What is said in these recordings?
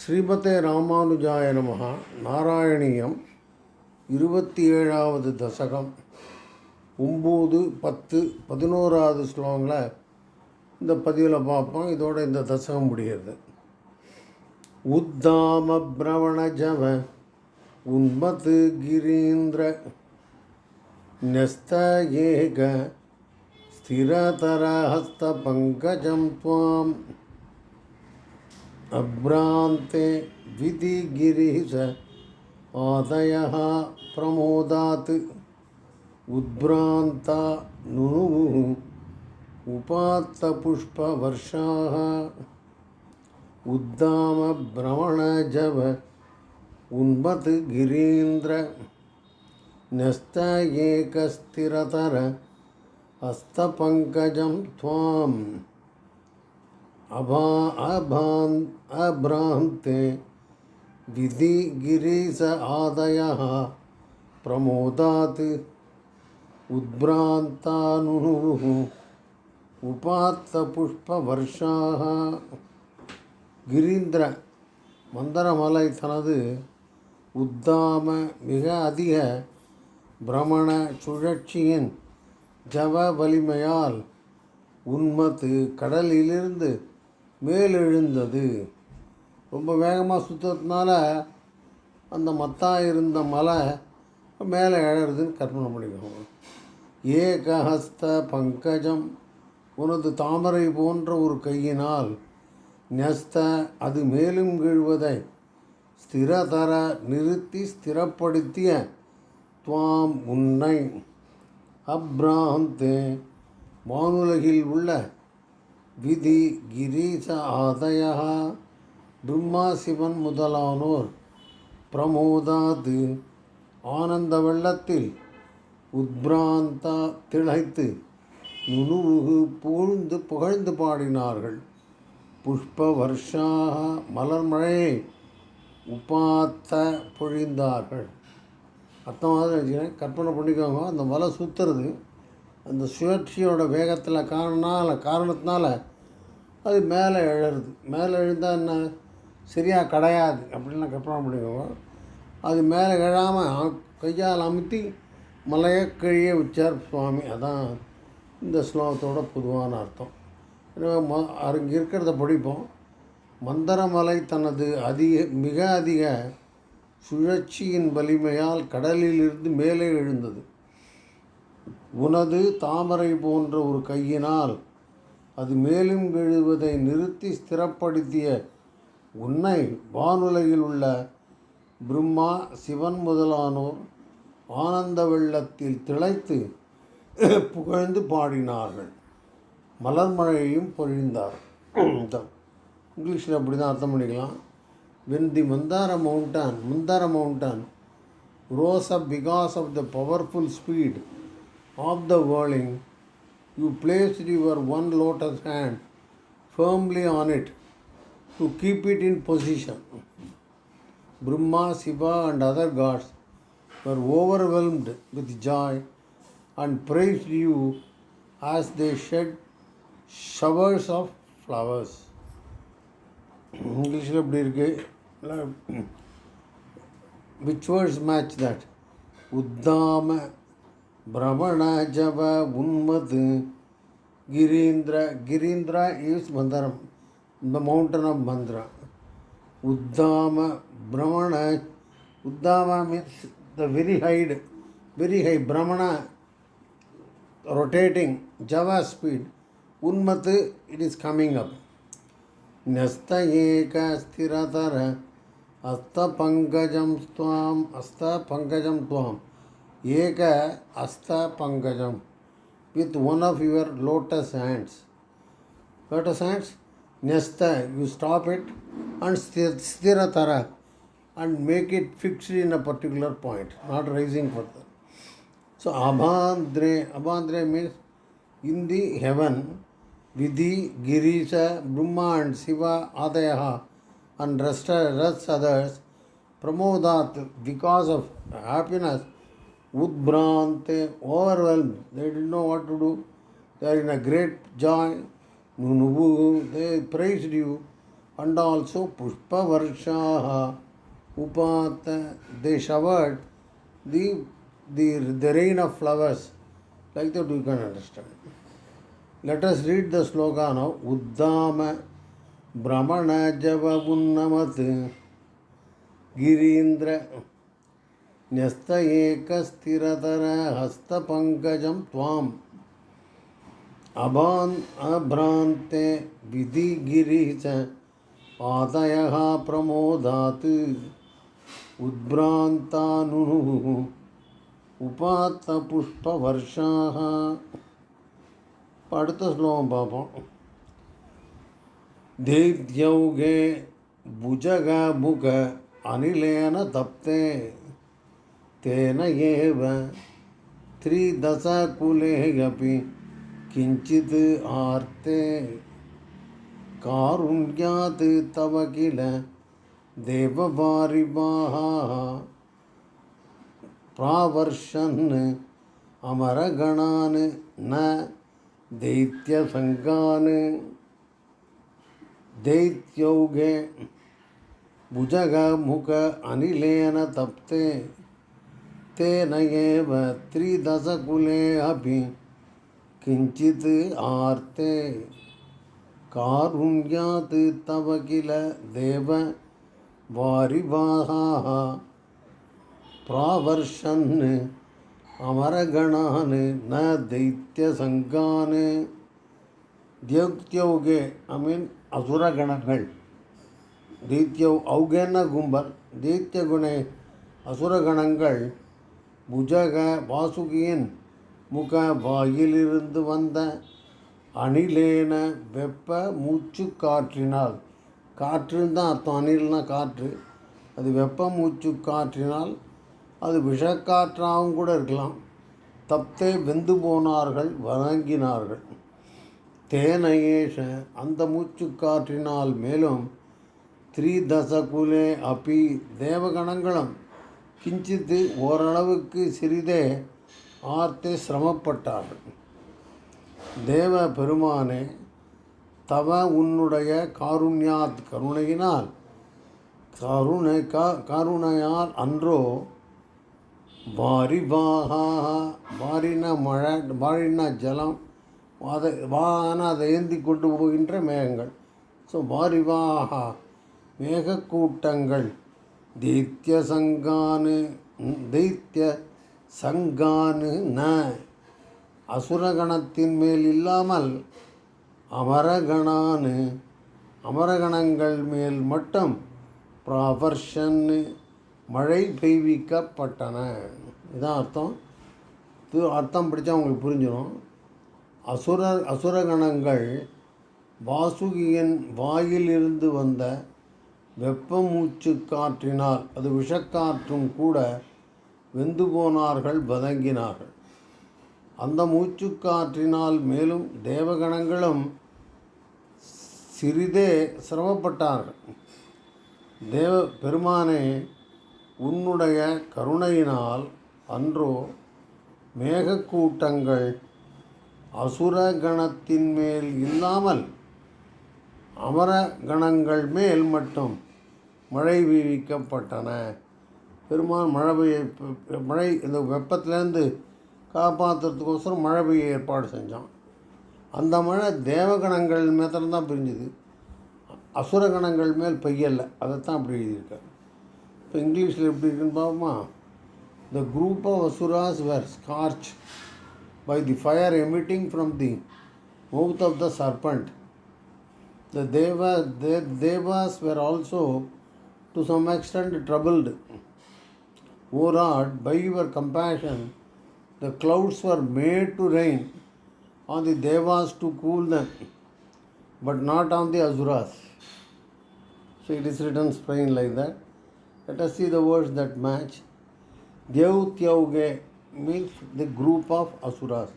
ஸ்ரீமதே ராமானுஜாய நமகா நாராயணியம் இருபத்தி ஏழாவது தசகம். ஒம்பது பத்து பதினோராவது ஸ்லோகங்களை இந்த பதிவில் பார்ப்போம். இதோட இந்த தசகம் முடியுது உத்தாம பிரவணஜவ உன்மது கிரீந்திர நெஸ்த ஏக ஸ்திரதரஹஸ்த பங்கஜம் துவாம். अभ्रान्ते विधिगिरिश आदयः प्रमोदात्। उद्भ्रान्ता नुनुः उपात्तपुष्पवर्षाः। उद्दामभ्रमणजव उन्मत् गिरीन्द्र न्यस्त एकस्थिरतर हस्तपङ्कजं त्वाम्। अभा अभान् अभ्रान्ते विधिगिरीश आदयः प्रमोदात् उद्भ्रान्तानुः உபாத்தபுஷ்பவர்ஷாக கிரீந்திர மந்தரமலை தனது உத்தாம மிக அதிக பிரமண சுழற்சியின் ஜவ வலிமையால் உன்மத்து கடலிலிருந்து மேலெழுந்தது. ரொம்ப வேகமாக சுற்றுறதுனால அந்த மத்தா இருந்த மலை மேலே எழறதுன்னு கற்பனை பண்ணிக்கணும் ஏகஹஸ்த பங்கஜம் உனது தாமரை போன்ற ஒரு கையினால் நெஸ்த அது மேலும் கீழ்வதை ஸ்திரதர நிறுத்தி ஸ்திரப்படுத்திய துவாம் உன்னை. அப்ராந்தே வானுலகில் உள்ள விதி கிரீச ஆதய பிரம்மா சிவன் முதலானோர் பிரமோதாது ஆனந்த வெள்ளத்தில் உத்பிராந்தா திளைத்து நுணுவுகு பூழ்ந்து புகழ்ந்து பாடினார்கள். புஷ்ப வருஷாக மலர்மழையை உப்பாத்த பொழிந்தார்கள். அர்த்தமாக கற்பனை பண்ணிக்கோங்க. அந்த மலை சுற்றுறது அந்த சுழற்சியோட வேகத்தில் காரணனால காரணத்தினால அது மேலே எழறது. மேலே எழுந்தால் என்ன? சரியாக கிடையாது அப்படின்லாம் கற்பனை பண்ணிடுவோம். அது மேலே எழாமல் கையால் அமுத்தி மலையை கீழே வச்சார் சுவாமி. அதான் இந்த ஸ்லோகத்தோட பொதுவான அர்த்தம். எனவே ம அங்கே இருக்கிறத படிப்போம். மந்தரமலை தனது அதிக மிக அதிக சுழற்சியின் வலிமையால் கடலிலிருந்து மேலே எழுந்தது. உனது தாமரை போன்ற ஒரு கையினால் அது மேலும் எழுவதை நிறுத்தி ஸ்திரப்படுத்திய உன்னை வானுலகில் உள்ள பிரம்மா சிவன் முதலானோர் ஆனந்த வெள்ளத்தில் திளைத்து புகழ்ந்து பாடினார்கள். மலர் மழையையும் பொழிந்தார். இங்கிலீஷில் அப்படி தான் அர்த்தம் பண்ணிக்கலாம். When the Mandara mountain Mandara mountain rose up because of the powerful speed Of the whirling you placed your one lotus hand firmly on it to keep it in position Brahma, Shiva, and other gods were overwhelmed with joy and praised you as they shed showers of flowers. இங்கிலீஷில் எப்படி இருக்கு which words match that உத்தாம பிரமணஜப உம்மது கிரீந்திர கிரீந்திரா is Mandharam the mountain of Mandara உத்தாம பிரமண உத்தாம means the very high very high பிரமண rotating java speed unmat it is coming up nasta eka sthiratara asta pankajam tvam asta pankajam tvam ಏಕ ಅಸ್ತಪಂಗಜಂ with one of your lotus hands. Lotus hands, Nyasta, you stop it and Sthiratara and make it fixed in a particular point, not rising further. So, Abhandre, Abhandre means in the heaven, Vidhi, Girisha, Brahma and Shiva, Adayaha and rest, rest others, that because of happiness, Udbrante, overwhelmed. They didn't know what to do. They are in a great joy. Nunubu, they praised you and also Pushpavarshaha Upata. They showered the, the, the rain of flowers. Like that you can understand. Let us read the sloka now. Uddama Brahmana Java Unnamat Girindra न्यस्त एकस्थिरतर हस्तपङ्कजं त्वाम् अभान् अभ्रान्ते विधिगिरिः च पादयः प्रमोदात् उद्भ्रान्तानुः उपात्तपुष्पवर्षाः அடுத்த ஸ்லோகம் பார்ப்போம் दैत्यौगे भुजगमुख अनिलेन तप्ते तेन एव त्रिदशकुले किञ्चित् आर्ते कारुण्यात् तव किल देववारिवाः प्रावर्षन् अमरगणान् न दैत्यसङ्गान् दैत्यौगे भुजगमुख अनिलेन तप्ते तेन एव त्रिदशकुले अपि किञ्चित् आर्ते कारुण्यात् तव किल देव वारिवाहाः प्रावर्षन् अमरगणान् न दैत्यसङ्गान् தியோக்தியோகே ऐ मीन् அசுரகணங்கள் दैत्यौ அவுகேன கும்பல் தீத்திய குணே அசுரகணங்கள் புஜக வாசுகியின் முக வாயிலிருந்து வந்த அணிலேன வெப்ப மூச்சு காற்றினால் காற்றுன்னு தான் அர்த்தம். அணில்னா காற்று. அது வெப்ப மூச்சு காற்றினால் அது விஷக்காற்றாகவும் கூட இருக்கலாம். தப்தே வெந்து போனார்கள் வணங்கினார்கள். தேனையேஷ அந்த மூச்சுக்காற்றினால் மேலும் த்ரீதசகுலே அப்பி தேவகணங்களும் கிஞ்சித்து ஓரளவுக்கு சிறிதே ஆர்த்தே சிரமப்பட்டார்கள் தேவ பெருமானே தவ உன்னுடைய காருண்யாத் கருணையினால் கருணை கா கருணையால் அன்றோ வாரிவாகா வாரின மழை வாரின ஜலம் அதை வான அதை ஏந்தி கொண்டு போகின்ற மேகங்கள். ஸோ வாரிவாகா மேகக்கூட்டங்கள் தைத்திய சங்கானு தைத்திய சங்கானு ந. அசுரகணத்தின் மேல் இல்லாமல் அமரகணானு அமரகணங்கள் மேல் மட்டும் ப்ராபர்ஷன்னு மழை பெய்விக்கப்பட்டன. இதான் அர்த்தம். இது அர்த்தம் பிடிச்சா அவங்களுக்கு புரிஞ்சிடும் அசுர அசுரகணங்கள் வாசுகியின் வாயிலிருந்து வந்த வெப்ப மூச்சு காற்றினால் அது விஷக்காற்றும் கூட வெந்து போனார்கள் வதங்கினார்கள். அந்த மூச்சுக்காற்றினால் மேலும் தேவகணங்களும் சிறிதே சிரமப்பட்டார்கள். தேவ பெருமானே உன்னுடைய கருணையினால் அன்றோ மேகக்கூட்டங்கள் அசுர கணத்தின் மேல் இல்லாமல் அமர கணங்கள் மேல் மட்டும் மழை வீவிக்கப்பட்டன. பெருமான் மழை பெய்ய மழை இந்த வெப்பத்திலேருந்து காப்பாற்றுறதுக்கோசரம் மழை பெய்ய ஏற்பாடு செஞ்சான் அந்த மழை தேவகணங்கள் மாத்திரம்தான் பிரிஞ்சுது. அசுரகணங்கள் மேல் பெய்யலை. அதைத்தான் அப்படி எழுதியிருக்காரு. இப்போ இங்கிலீஷில் எப்படி இருக்குன்னு பார்ப்போமா? The group of asuras were scorched by the fire emitting from the mouth of the serpent. The Deva, the Devas were also to some extent troubled. O Lord, by your compassion, the clouds were made to rain on the Devas to cool them, but not on the Asuras. So it is written plain like that. Let us see the words that match. Dev means the group of asuras.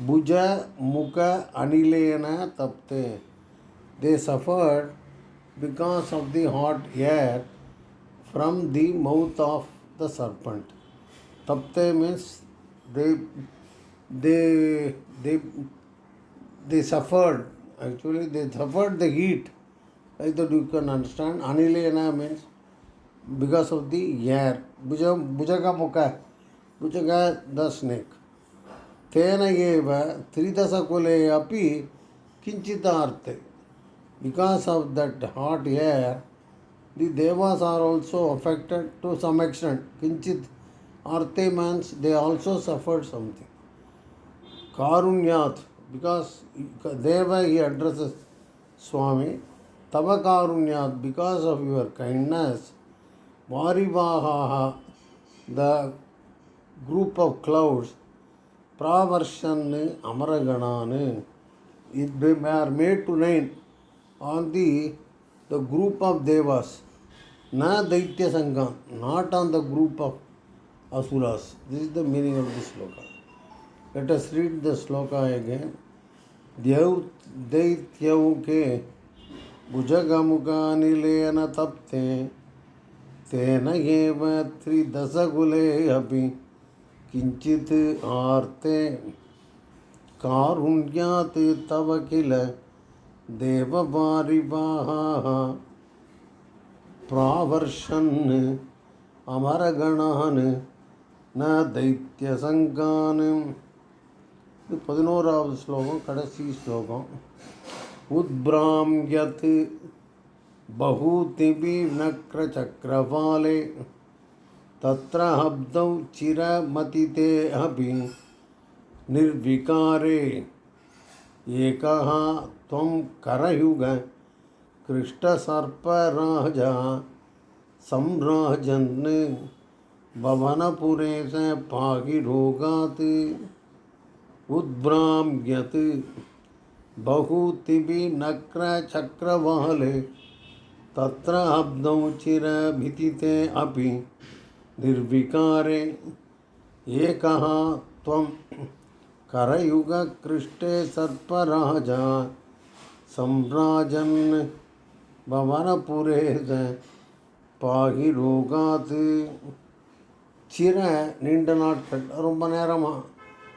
Bhuja, Mukha, Anilena, Tapte. They suffered because of the hot air from the mouth of the serpent. Tapte means they they they they suffered actually they suffered the heat like that you can understand. Anilena means because of the air. Bhuja, Bhujaka Mukha, Bhujaka the snake. तेन एव त्रिदशकुले अपि किञ्चिदार्थे because of that heat uh the devas are also affected to some extent. Kinchit Arte means they also suffered something. Karunyat, because Deva he addresses Swami, Tava Karunyat, because of your kindness, Varivaha, the group of clouds, Pravarshan Amaraganani, it they are made to rain on the, the group of devas. Na Daitya Sangam, not on the group of asuras. This is the meaning of this sloka. Let us read the sloka again. देव दैत्यौ के भुजगमुखानिलेन तप्ते तेन एव त्रिदशकुले अपि किञ्चित् आर्ते कारुण्यात् तव किल देववारिवाः प्रावर्षन् அமரகணான் ந தைத்தியசங்கான் இது பதினோராவது ஸ்லோகம் கடைசி ஸ்லோகம் உத்பிராம்யத் பகூதிபி நக்ரச்சக்கரபாலே தத்ர ஹப்தௌ சிரமதிதே அபி निर्विकारे एकः त्वं करयुग कृष्टसर्पराजा सम्राजन् भवनपुरे स पाहि रोगात् उद्भ्राम्यत् बहुतिभिनक्रचक्रवाले तत्र अब्दौ चिरभितिते अपि। निर्विकारे एकः त्वं करयुगकृष्टे सर्पराजा சம்ராஜன் ഭവനപുരേത பாகி லோகாது சிற நீண்ட நாட்கள் ரொம்ப நேரமாக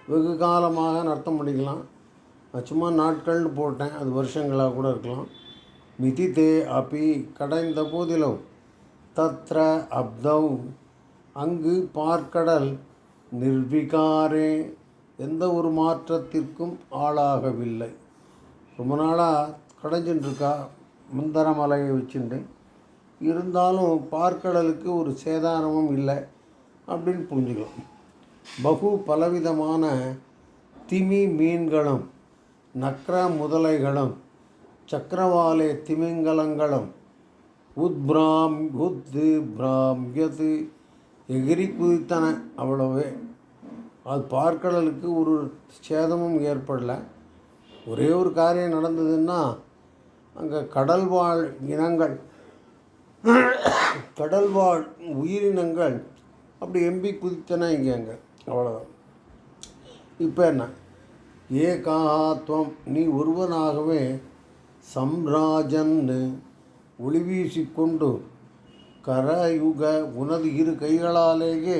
வெகு காலமாக அர்த்தம் முடிக்கலாம் நான் சும்மா நாட்கள்னு போட்டேன் அது வருஷங்களாக கூட இருக்கலாம். மிதித்தே அப்பி கடைந்த போதிலும் தத்ர அப்தௌ அங்கு பார்க்கடல் நிர்விகாரே எந்த ஒரு மாற்றத்திற்கும் ஆளாகவில்லை. ரொம்ப நாளாக கடைஞ்சின்னு முந்தர மலையை வச்சுட்டு இருந்தாலும் பார்க்கடலுக்கு ஒரு சேதாரமும் இல்லை அப்படின்னு புரிஞ்சுக்கலாம். பகு பலவிதமான திமி மீன்களும் நக்ர முதலைகளும் சக்கரவாலே திமிங்கலங்களும் உத்பிராம் உத்து பிராம்யது எகிரி குதித்தன அவ்வளவே. அது பார்க்கடலுக்கு ஒரு சேதமும் ஏற்படலை. ஒரே ஒரு காரியம் நடந்ததுன்னா அங்கே கடல்வாழ் இனங்கள் கடல்வாழ் உயிரினங்கள் அப்படி எம்பி குதித்தன இங்கே அங்கே அவ்வளோதான் இப்போ என்ன? ஏகாத்வம் நீ ஒருவனாகவே சம்ராஜன்னு ஒளி வீசிக்கொண்டு கரயுக உனது இரு கைகளாலேயே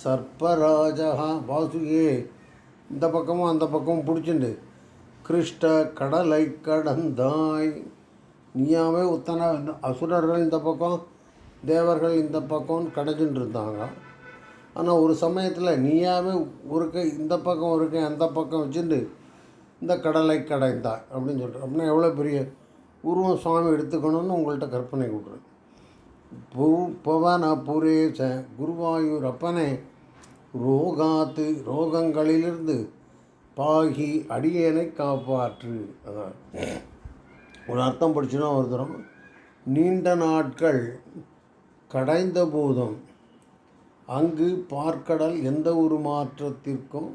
சர்ப்பராஜா வாசுகே இந்த பக்கமும் அந்த பக்கமும் பிடிச்சிண்டு. கிருஷ்ட கடலை கடந்தாய். நீயாவே உத்தன அசுரர்கள் இந்த பக்கம் தேவர்கள் இந்த பக்கம் கடைஞ்சிட்டு இருந்தாங்க ஆனால் ஒரு சமயத்தில் நீயாவே ஒரு கை இந்த பக்கம் ஒரு கை அந்த பக்கம் வச்சுட்டு இந்த கடலை கடைந்தாய் அப்படின்னு சொல்லிட்டு அப்படின்னா எவ்வளோ பெரிய உருவம் சுவாமி எடுத்துக்கணும்னு உங்கள்கிட்ட கற்பனை கொடுக்குறேன் பூ பவன புரேச குருவாயூர் அப்பனே ரோகாத்து ரோகங்களிலிருந்து பாகி அடியேனை காப்பாற்று. அதான். ஒரு அர்த்தம் படிச்சுன்னா ஒரு தரம் நீண்ட நாட்கள் கடைந்த போதும் அங்கு பார்க்கடல் எந்த ஒரு மாற்றத்திற்கும்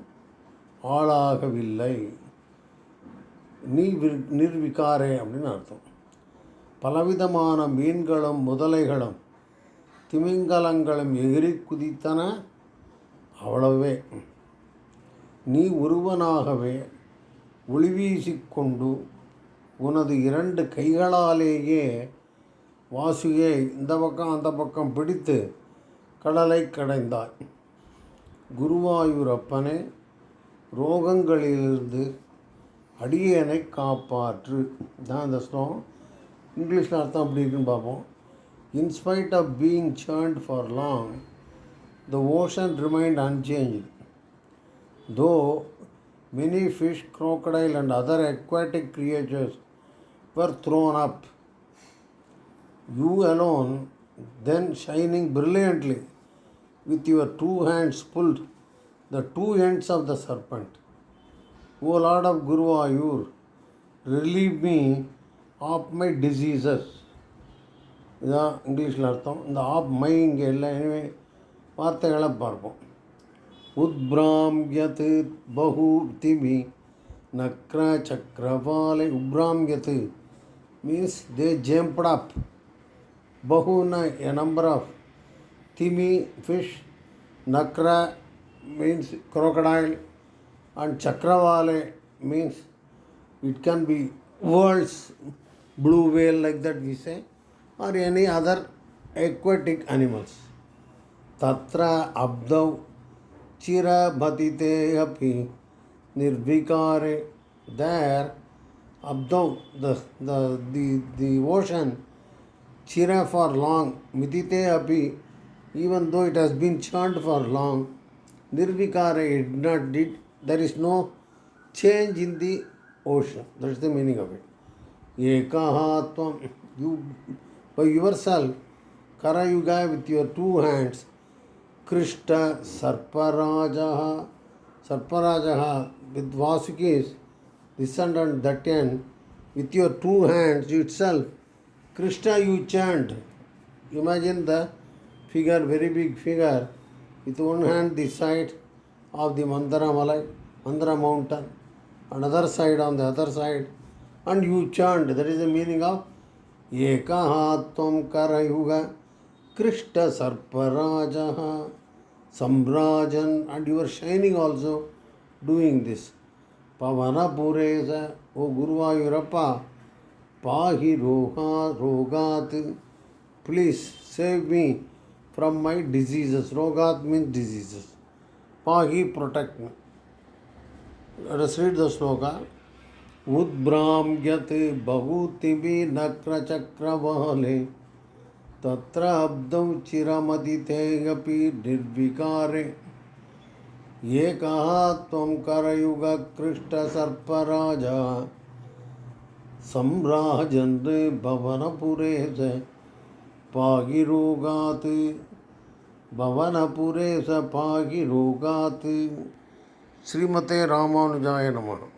ஆளாகவில்லை. நீ வி- நிர்விகாரே அப்படின்னு அர்த்தம். பலவிதமான மீன்களும் முதலைகளும் திமிங்கலங்களும் எகிரி குதித்தன அவ்வளவே. நீ ஒருவனாகவே ஒளிவீசிக்கொண்டு உனது இரண்டு கைகளாலேயே வாசுகியை இந்த பக்கம் அந்த பக்கம் பிடித்து கடலை கடைந்தாய். குருவாயூரப்பனே ரோகங்களிலிருந்து அடியனை காப்பாற்று. தான் இந்த ஸ்லோகம். இங்கிலீஷில் அர்த்தம் அப்படி இருக்குன்னு பார்ப்போம். In spite of being churned for long the ocean remained unchanged though many fish crocodile and other aquatic creatures were thrown up you alone then shining brilliantly with your two hands pulled the two ends of the serpent o lord of guruvayur relieve me of my diseases இதான் இங்கிலீஷில் அர்த்தம் இந்த of my இங்கே இல்லை எனவே வார்த்தைகளை பார்ப்போம் उद्ब्राम्यत् बहुतिमि नक्र चक्रवाल उब्राम्यत् means they jumped up in a number of Timi fish नक्र means crocodile and Chakrawal mean it can be world's blue whale like that we say are any other aquatic animals तत्र अब्दौ चिरभतिते अपि निर्विकारे there abdau the the the the ocean chira for long midite api even though it has been churned for long nirvikare it not did there is no change in the ocean that's the meaning of it ekaha tvam you by yourself karayuga with your two hands उत्कृष्ट सर्पराज। सर्पराज with Vasuki's descend and दटियन with your two hands you itself Krishna you churned imagine the figure very big figure with one hand the side of the Mandara Malaya Mandara mountain and other side on the other side and you churned that is the meaning of एक हाथ तुम कर युगा sarparajaha samrajan and you are shining also doing this pavana puresa o guruvayurappa pahi roga rogat please save me from my diseases rogat means diseases pahi protect me let us read the sloka उद्भ्राम्यत् बहुतिभि नक्रचक्रवाले तत्र अब्दौ चिरमदिते अपि निर्विकारे एकः त्वं करयुगकृष्टसर्पराजा। सम्राजन् भवनपुरे स पागिरोगात्। भवनपुरे स पागिरोगात्। श्रीमते रामानुजाय नमः।